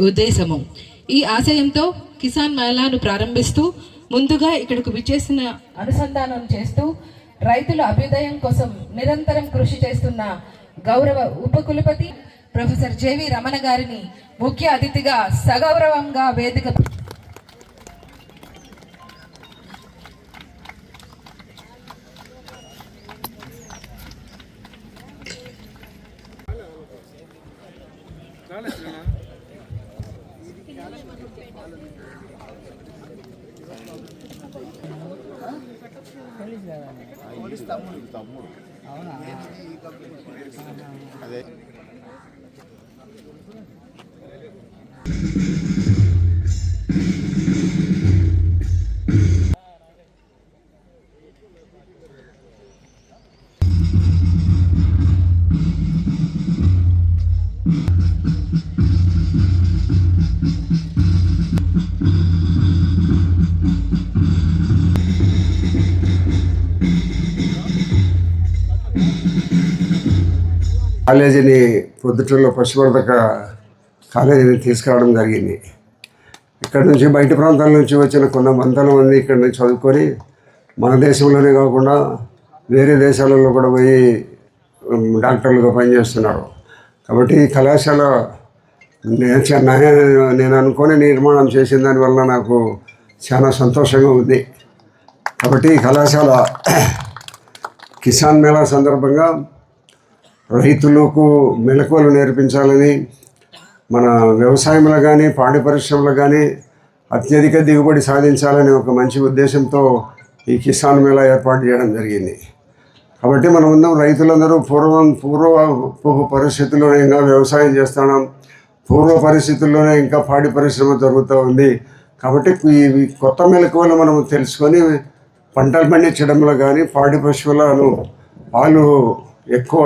ఉద్దేశము. ఈ ఆశయంతో కిసాన్ మేళాను ప్రారంభిస్తూ ముందుగా ఇక్కడకు విచ్చేసిన అనుసంధానం చేస్తూ రైతుల అభ్యుదయం కోసం నిరంతరం కృషి చేస్తున్న గౌరవ ఉపకులపతి ప్రొఫెసర్ జేవి రమణ గారిని ముఖ్య అతిథిగా సగౌరవంగా వేదిక తమ్ముడు తమ్ముడు. అవునా? అదే. కాలేజీని పొద్దుటూరులో పశువర్ధక కాలేజీని తీసుకురావడం జరిగింది. ఇక్కడ నుంచి బయట ప్రాంతాల నుంచి వచ్చిన కొన్ని వందల మంది ఇక్కడ నుంచి చదువుకొని మన దేశంలోనే కాకుండా వేరే దేశాలలో కూడా పోయి డాక్టర్లుగా పనిచేస్తున్నారు. కాబట్టి ఈ కళాశాల నేను నేను అనుకొని నిర్మాణం చేసిన దానివల్ల నాకు చాలా సంతోషంగా ఉంది. కాబట్టి ఈ కళాశాల కిసాన్ మేళా సందర్భంగా రైతులకు మెలకువలు నేర్పించాలని మన వ్యవసాయంలో కానీ పాడి పరిశ్రమలో కానీ అత్యధిక దిగుబడి సాధించాలని ఒక మంచి ఉద్దేశంతో ఈ కిసాన్ మేళా ఏర్పాటు చేయడం జరిగింది. కాబట్టి మనం అందరం రైతులందరూ పూర్వం పూర్వ పరిస్థితుల్లోనే ఇంకా వ్యవసాయం చేస్తున్నాం. పూర్వ పరిస్థితుల్లోనే ఇంకా పాడి పరిశ్రమ జరుగుతూ ఉంది. కాబట్టి ఈ కొత్త మెలకువలు మనం తెలుసుకొని పంటలు పండించడంలో కానీ పాడి పశువులను పాలు ఎక్కువ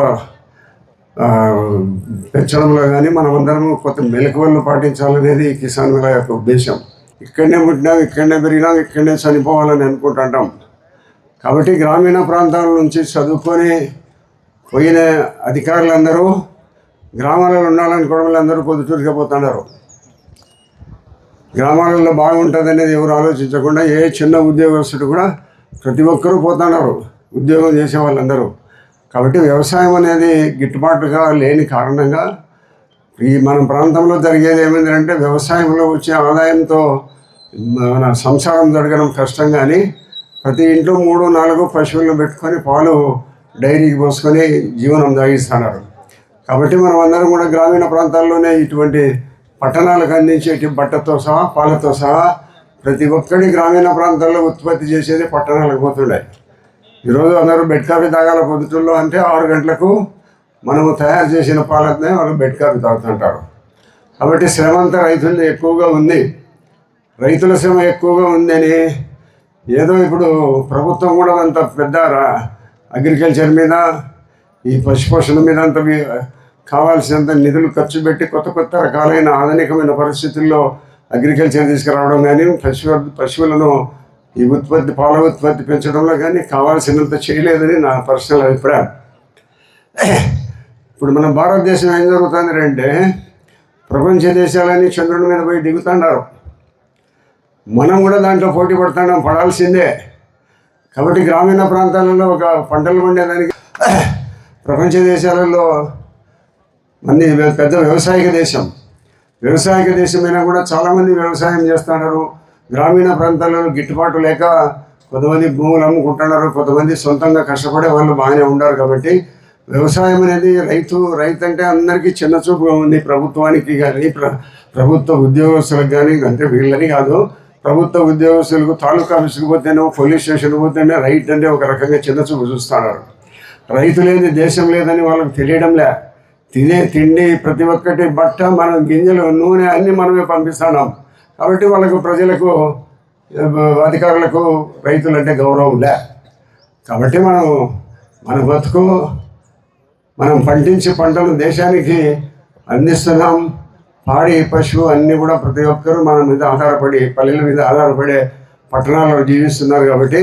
పెంచడంలో కానీ మనమందరం కొత్త మెలకువలను పాటించాలనేది కిసాన్ మేళా యొక్క ఉద్దేశం. ఇక్కడనే పుట్టినాం ఇక్కడనే పెరిగినాం ఇక్కడనే చనిపోవాలని అనుకుంటుంటాం. కాబట్టి గ్రామీణ ప్రాంతాల నుంచి చదువుకొని పోయిన అధికారులందరూ గ్రామాలలో ఉండాలనుకోవడం అందరూ పొద్దుటూరుగా పోతున్నారు. గ్రామాలలో బాగుంటుంది అనేది ఎవరు ఆలోచించకుండా ఏ చిన్న ఉద్యోగస్తుడు కూడా ప్రతి ఒక్కరూ పోతున్నారు. ఉద్యోగం చేసే వాళ్ళందరూ కాబట్టి వ్యవసాయం అనేది గిట్టుబాటుగా లేని కారణంగా ఈ మన ప్రాంతంలో జరిగేది ఏమైందంటే వ్యవసాయంలో వచ్చే ఆదాయంతో మన సంసారం జరగడం కష్టం కానీ ప్రతి ఇంట్లో మూడు నాలుగు పశువులను పెట్టుకొని పాలు డైరీకి పోసుకొని జీవనం సాగిస్తున్నారు. కాబట్టి మనం అందరం కూడా గ్రామీణ ప్రాంతాల్లోనే ఇటువంటి పట్టణాలకు అందించేటి బట్టతో సహా పాలతో సహా ప్రతి ఒక్కడి గ్రామీణ ప్రాంతాల్లో ఉత్పత్తి చేసేది పట్టణాలకు పోతున్నాయి ఈరోజు అందరూ బెడ్ కాఫీ తాగాల పొద్దుటూరులో అంటే ఆరు గంటలకు మనము తయారు చేసిన పాలనే వాళ్ళు బెడ్ కాఫీ తాగుతుంటారు. కాబట్టి శ్రమ అంతా రైతులది ఎక్కువగా ఉంది. రైతుల శ్రమ ఎక్కువగా ఉందని ఏదో ఇప్పుడు ప్రభుత్వం కూడా అంత పెద్ద రా- అగ్రికల్చర్ మీద ఈ పశుపోషణ మీద అంత కావాల్సినంత నిధులు ఖర్చు పెట్టి కొత్త కొత్త రకాలైన ఆధునికమైన పరిస్థితుల్లో అగ్రికల్చర్ తీసుకురావడం కానీ పశువు పశువులను ఈ ఉత్పత్తి పాల ఉత్పత్తి పెంచడంలో కానీ కావాల్సినంత చేయలేదని నా పర్సనల్ అభిప్రాయం. ఇప్పుడు మన భారతదేశం ఏం జరుగుతుంది అంటే ప్రపంచ దేశాలని చంద్రుడి మీద పోయి దిగుతున్నారు. మనం కూడా దాంట్లో పోటీ పడుతున్నాం పడాల్సిందే. కాబట్టి గ్రామీణ ప్రాంతాలలో ఒక పంటలు పండేదానికి ప్రపంచ దేశాలలో మంది పెద్ద వ్యవసాయక దేశం. వ్యవసాయక దేశమైనా కూడా చాలామంది వ్యవసాయం చేస్తున్నారు గ్రామీణ ప్రాంతాలలో గిట్టుబాటు లేక కొంతమంది భూములు అమ్ముకుంటున్నారు కొంతమంది సొంతంగా కష్టపడే వాళ్ళు బాగానే ఉన్నారు కాబట్టి వ్యవసాయం అనేది రైతు రైతు అంటే అందరికీ చిన్న చూపుగా ఉంది. ప్రభుత్వానికి కానీ ప్ర ప్రభుత్వ ఉద్యోగస్తులకు కానీ అంటే వీళ్ళని కాదు. ప్రభుత్వ ఉద్యోగస్తులకు తాలూకా ఆఫీస్కి పోతేనే పోలీస్ స్టేషన్కి పోతేనే రైట్ అంటే ఒక రకంగా చిన్న చూపు చూస్తున్నారు. రైతు లేని దేశం లేదని వాళ్ళకి తెలియడంలే తినే తిండి ప్రతి ఒక్కటి బట్ట మనం గింజలు నూనె అన్నీ మనమే పంపిస్తున్నాం. కాబట్టి వాళ్ళకు ప్రజలకు అధికారులకు రైతులంటే గౌరవం లే. కాబట్టి మనం మన బతుకు మనం పండించే పంటలు దేశానికి అందిస్తున్నాం. పాడి పశువు అన్నీ కూడా ప్రతి ఒక్కరూ మన మీద ఆధారపడి పల్లెల మీద ఆధారపడే పట్టణాల్లో జీవిస్తున్నారు కాబట్టి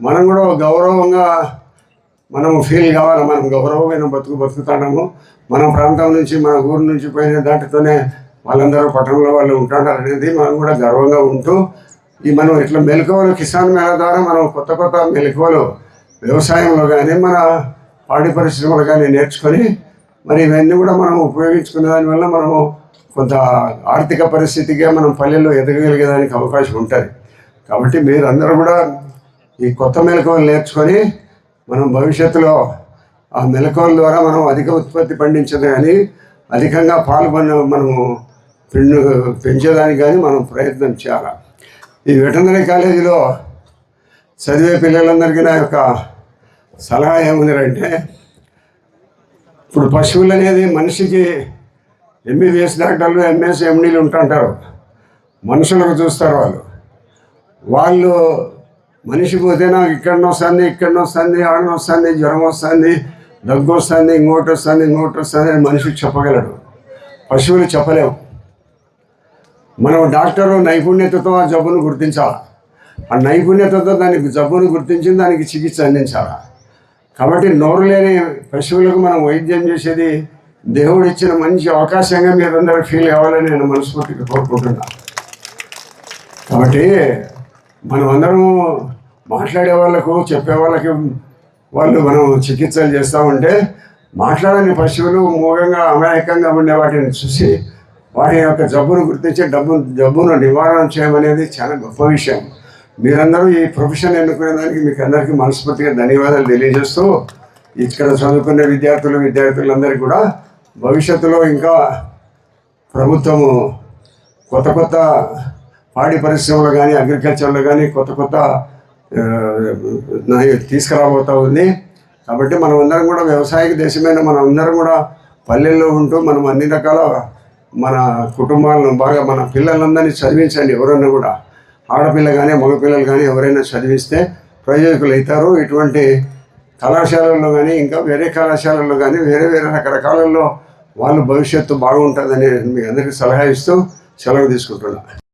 మనం కూడా గౌరవంగా మనం ఫీల్ కావాలి. మనం గౌరవమైన బతుకు బతుకుతున్నాము మన ప్రాంతం నుంచి మన ఊరు నుంచి పోయిన దాటితోనే వాళ్ళందరూ పట్టణంలో వాళ్ళు ఉంటున్నారు అనేది మనం కూడా గర్వంగా ఉంటూ ఈ మనం ఇట్లా మెలకువలు కిసాన్ మేళ ద్వారా మనం కొత్త కొత్త మెలకువలు వ్యవసాయంలో కానీ మన పాడి పరిశ్రమలు కానీ నేర్చుకొని మరి ఇవన్నీ కూడా మనం ఉపయోగించుకునే దానివల్ల మనము కొంత ఆర్థిక పరిస్థితిగా మనం పల్లెల్లో ఎదగగలిగేదానికి అవకాశం ఉంటుంది. కాబట్టి మీరందరూ కూడా ఈ కొత్త మెలకువలు నేర్చుకొని మనం భవిష్యత్తులో ఆ మెలకువల ద్వారా మనం అధిక ఉత్పత్తి పండించదు కానీ అధికంగా పాల్గొన్న మనము పెండు పెంచేదానికి కానీ మనం ప్రయత్నం చేయాలి. ఈ వెటనరీ కాలేజీలో చదివే పిల్లలందరికీ నా యొక్క సలహా ఏముందంటే ఇప్పుడు పశువులు అనేది మనిషికి ఎంబీబీఎస్ డాక్టర్లు ఎంఎస్ ఎండీలు ఉంటుంటారు. మనుషులకు చూస్తారు వాళ్ళు. వాళ్ళు మనిషి పోతే నాకు ఇక్కడ వస్తుంది ఇక్కడ వస్తుంది ఆడ వస్తుంది జ్వరం వస్తుంది దగ్గు వస్తుంది ఇంకోటి వస్తుంది ఇంకోటి వస్తుంది అని మనిషికి చెప్పగలడు. పశువులు చెప్పలేము మనం డాక్టరు నైపుణ్యతతో ఆ జబ్బును గుర్తించాలి? ఆ నైపుణ్యతతో దానికి జబ్బును గుర్తించి దానికి చికిత్స అందించాలి? కాబట్టి నోరు లేని పశువులకు మనం వైద్యం చేసేది దేవుడు ఇచ్చిన మంచి అవకాశంగా మీరందరూ ఫీల్ అవ్వాలని నేను మనస్ఫూర్తిగా కోరుకుంటున్నాను కాబట్టి మనం అందరం మాట్లాడే వాళ్ళకు చెప్పే వాళ్ళకి వాళ్ళు మనం చికిత్సలు చేస్తామంటే మాట్లాడని పశువులు మూగంగా అమాయకంగా ఉండే వాటిని చూసి వాటి యొక్క జబ్బును గుర్తించి డబ్బు జబ్బును నివారణ చేయమనేది చాలా గొప్ప విషయం. మీరందరూ ఈ ప్రొఫెషన్ ఎన్నుకునే దానికి మీకు అందరికీ మనస్ఫూర్తిగా ధన్యవాదాలు తెలియజేస్తూ ఇక్కడ చదువుకునే విద్యార్థులు విద్యార్థులందరికీ కూడా భవిష్యత్తులో ఇంకా ప్రభుత్వము కొత్త కొత్త పాడి పరిశ్రమలు కానీ అగ్రికల్చర్లో కానీ కొత్త కొత్త నా- తీసుకురాబోతా ఉంది. కాబట్టి మనం అందరం కూడా వ్యవసాయక దేశమైన మనం అందరం కూడా పల్లెల్లో ఉంటూ మనం అన్ని రకాల మన కుటుంబాలను బాగా మన పిల్లలందరినీ చదివించండి ఎవరన్నా కూడా. ఆడపిల్ల కానీ మగపిల్లలు కానీ ఎవరైనా చదివిస్తే ప్రయోజకులు అవుతారు ఇటువంటి కళాశాలల్లో కానీ ఇంకా వేరే కళాశాలల్లో కానీ వేరే వేరే రకరకాలలో వాళ్ళు భవిష్యత్తు బాగుంటుందని మీ అందరికీ సలహా ఇస్తూ సెలవు తీసుకుంటున్నాను